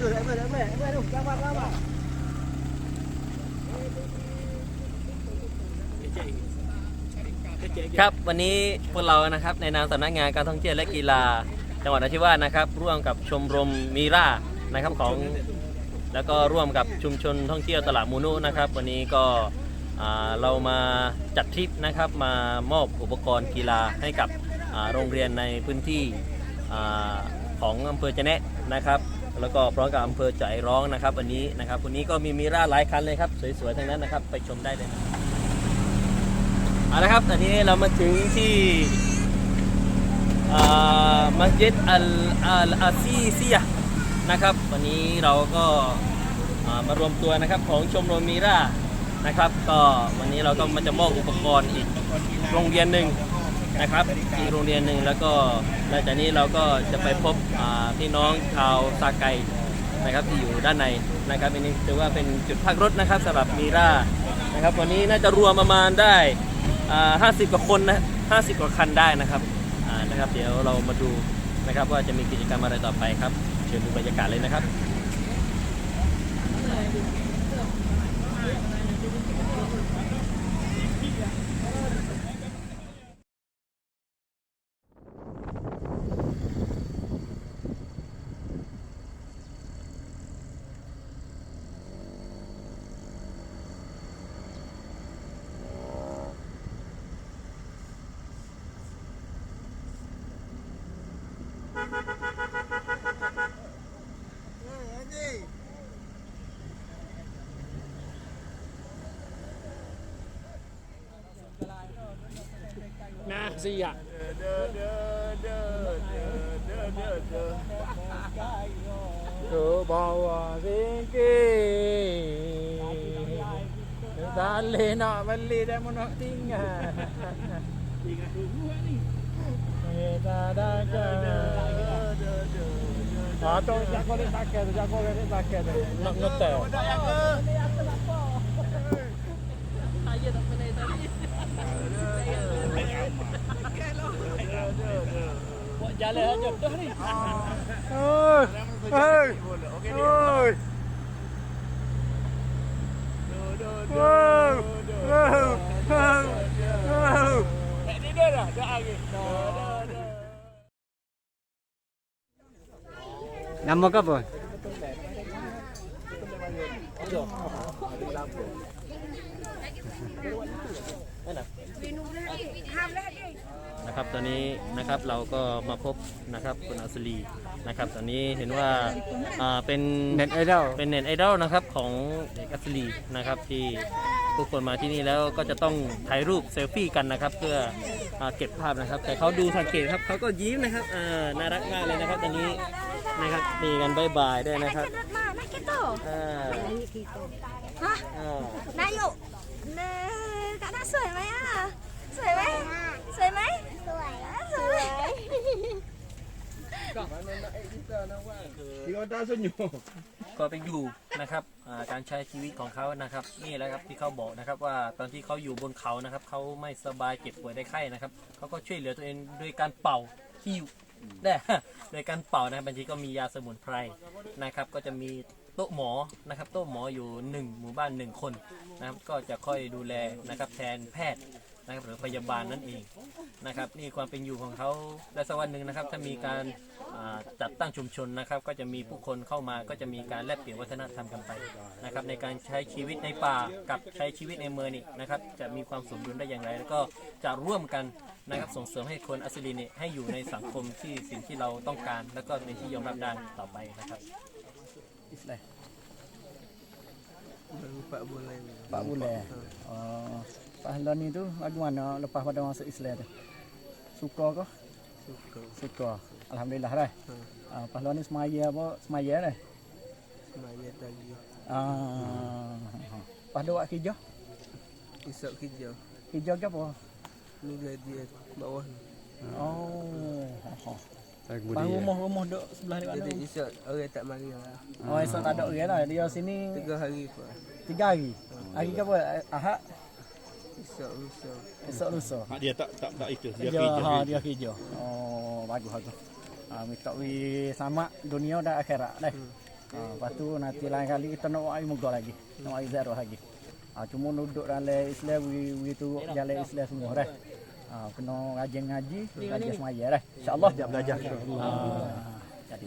tu, dah dah dah. Dah tu, gambar gambar. ครับวันนี้พวกเรานะครับในนามสำนักงานการท่องเที่ยวและกีฬา จังหวัดนราธิวาสนะครับ ร่วมกับชมรมมีร่านะครับของ แล้วก็ร่วมกับชุมชนท่องเที่ยวตลาดมูนุนะครับ วันนี้ก็อ่าเรามาจัดทริปนะครับมามอบอุปกรณ์กีฬาให้กับอ่าโรงเรียนในพื้นที่อาของอำเภอจะแนะนะครับ แล้วก็พร้อมกับอำเภอจ่ายร้องนะครับวันนี้นะครับวันนี้ก็มีมีราหลายคันเลยครับ สวยๆทั้งนั้นนะครับ ไปชมได้เลยนะเอาละครับตอนนี้เรามาถึงที่มัสยิดอัลอัลอาซีเซียนะครับ วันนี้เราก็ามารวมตัวนะครับของชมรมมีรานะครับ ก็วันนี้เราก็มาจะมอบอุปกรณ์อีกโรงเรียนหนึ่ง นะครับอีกโรงเรียนหนึ่งแล้วก็หลังจากนี้เราก็จะไปพบพี่น้องชาวซาไกนะครับที่อยู่ด้านในนะครับอันนี้ถือว่าเป็นจุดพักรถนะครับสำหรับมีรานะครับวันนี้น่าจะรวมประมาณได้ห้าสิบกว่าคนนะห้าสิบกว่าคันได้นะครับนะครับ เดี๋ยวเรามาดูนะครับว่าจะมีกิจกรรมอะไรต่อไปครับ เชิญดูบรรยากาศเลยนะครับ nè gì ạ? Cứ bao à, gì kì? Ta lên nọ vẫn lên đây một nọ tiếng à. Ta Atau jago ni tak kena, jago ni tak kena. Nak ngetel. Saya tak pernah tadi. Buat jalan aja dah ni. Oi. Oi. Oi. Wow. Wow. Wow. Wow. Wow. Wow. Wow. Wow. Wow. Wow. Wow. Wow. Wow. Wow. Wow. Kau apa? นะครับตอนนี้นะครับเราก็มาพบนะครับคุณอัศรีนะครับ ตอนนี้เห็นว่าอ่าเป็น Net idol. เป็นเน็ตไอดอลนะครับของเด็กอัศรีนะครับที่ทุกคนมาที่นี่แล้วก็จะต้องถ่ายรูปเซลฟี่กันนะครับ เพื่ออาเก็บภาพนะครับ แต่เขาดูสังเกตครับเขาก็ยิ้มนะครับอ่าน่ารักมากเลยนะครับตอนนี้ นะครับมีกันบายบายด้วยนะครับ Nak nak nak kita. อ่า Ha? อ่า Nak yuk. Nah, Kak nak สวยไหมอะสวยไหมสวยไหมสวยสวย Dia tak senyum. ก็ไปอยู่นะครับอ่าการใช้ชีวิตของเขานะครับ นี่แหละครับที่เขาบอกนะครับว่าตอนที่เขาอยู่บนเขานะครับเขาไม่สบายเจ็บป่วยได้ไข้นะครับเขาก็ช่วยเหลือตัวเองโดยการเป่าฮิว ได้ในการเป่านะครับบางทีก็มียาสมุนไพรนะครับก็จะมีโต๊ะหมอนะครับโต๊ะหมออยู่หนึ่งหมู่บ้านหนึ่งคนนะครับก็จะค่อยดูแลนะครับแทนแพทย์นะครับหรือพยาบาลนั่นเอง นะครับนี่ความเป็นอยู่ของเขาและสักวันหนึ่งนะครับถ้ามีการอ่าจัดตั้งชุมชนนะครับ ก็จะมีผู้คนเข้ามาก็จะมีการแลกเปลี่ยนวัฒนธรรมกันไปนะครับ ในการใช้ชีวิตในป่ากับใช้ชีวิตในเมืองนี่นะครับ จะมีความสมดุลได้อย่างไร แล้วก็จะร่วมกันนะครับส่งเสริมให้คนอัสลีเนี่ยให้อยู่ในสังคมที่สิ่งที่เราต้องการ แล้วก็เป็นที่ยอมรับได้ต่อไปนะครับ Empat bulan. Oh. Pahlawan ni tu bagaimana lepas pada masuk Islam tu? Suka ke? Suka. Suka. Alhamdulillah dah. Ah, pahlawan ni semaya apa? Semaya dah. Semaya tadi. Ah. Pada waktu kerja? Esok kerja. Kerja ke apa? Nilai dia bawah ni. Oh. Bang rumah-rumah duk sebelah ni mana? Jadi esok orang tak mari lah. Oh, esok tak ada orang lah. Dia sini Tiga hari pun. tiga hari. Hari ke apa? Ahad, Esok lusa. esok lusa. Dia tak tak tak itu. Dia Kerja, kerja. ha, dia kerja. Oh, bagus bagus. Ha, minta wi sama dunia dan akhirat dah. Ha, lepas tu nanti lain kali kita nak buat air moga lagi. Nak buat air zarah lagi. Ha, cuma duduk dalam Islam, we, we turut jalan Islam semua dah. Ha, kena rajin ngaji, rajin semaya dah. InsyaAllah. Belajar. Ha, jadi.